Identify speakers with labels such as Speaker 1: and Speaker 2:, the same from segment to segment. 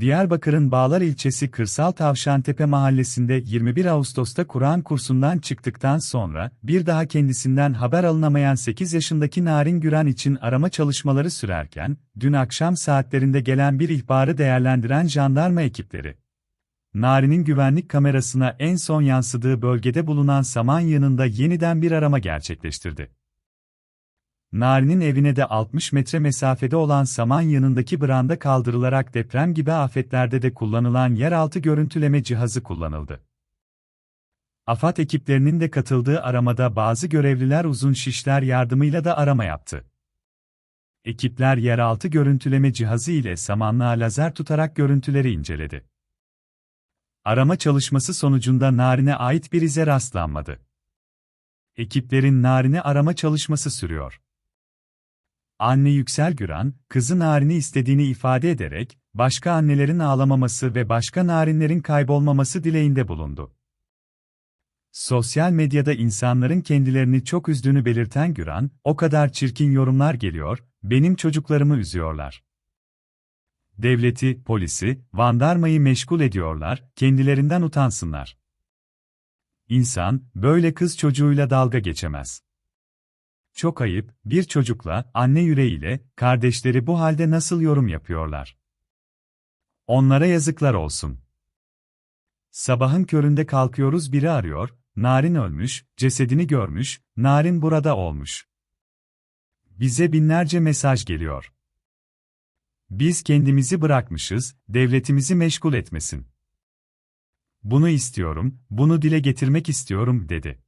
Speaker 1: Diyarbakır'ın Bağlar ilçesi Kırsal Tavşantepe mahallesinde 21 Ağustos'ta Kur'an kursundan çıktıktan sonra bir daha kendisinden haber alınamayan 8 yaşındaki Narin Güran için arama çalışmaları sürerken, dün akşam saatlerinde gelen bir ihbarı değerlendiren jandarma ekipleri, Narin'in güvenlik kamerasına en son yansıdığı bölgede bulunan saman yanında yeniden bir arama gerçekleştirdi. Nari'nin evine de 60 metre mesafede olan saman yanındaki branda kaldırılarak deprem gibi afetlerde de kullanılan yeraltı görüntüleme cihazı kullanıldı. AFAD ekiplerinin de katıldığı aramada bazı görevliler uzun şişler yardımıyla da arama yaptı. Ekipler yeraltı görüntüleme cihazı ile samanlığa lazer tutarak görüntüleri inceledi. Arama çalışması sonucunda Narin'e ait bir ize rastlanmadı. Ekiplerin Narin'i arama çalışması sürüyor. Anne Yüksel Güran, kızı Narin'i istediğini ifade ederek, başka annelerin ağlamaması ve başka narinlerin kaybolmaması dileğinde bulundu. Sosyal medyada insanların kendilerini çok üzdüğünü belirten Güran, o kadar çirkin yorumlar geliyor, benim çocuklarımı üzüyorlar. Devleti, polisi, vandarmayı meşgul ediyorlar, kendilerinden utansınlar. İnsan, böyle kız çocuğuyla dalga geçemez. Çok ayıp, bir çocukla, anne yüreğiyle, kardeşleri bu halde nasıl yorum yapıyorlar? Onlara yazıklar olsun. Sabahın köründe kalkıyoruz biri arıyor, Narin ölmüş, cesedini görmüş, Narin burada olmuş. Bize binlerce mesaj geliyor. Biz kendimizi bırakmışız, devletimizi meşgul etmesin. Bunu istiyorum, bunu dile getirmek istiyorum, dedi.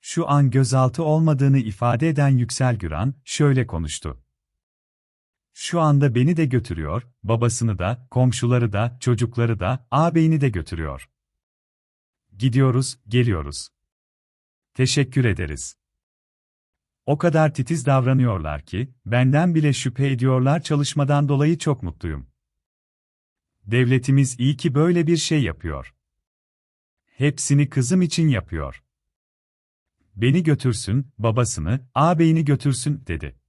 Speaker 1: Şu an gözaltı olmadığını ifade eden Yüksel Güran, şöyle konuştu. Şu anda beni de götürüyor, babasını da, komşuları da, çocukları da, ağabeyini de götürüyor. Gidiyoruz, geliyoruz. Teşekkür ederiz. O kadar titiz davranıyorlar ki, benden bile şüphe ediyorlar çalışmadan dolayı çok mutluyum. Devletimiz iyi ki böyle bir şey yapıyor. Hepsini kızım için yapıyor. Beni götürsün, babasını, ağabeyini götürsün, dedi.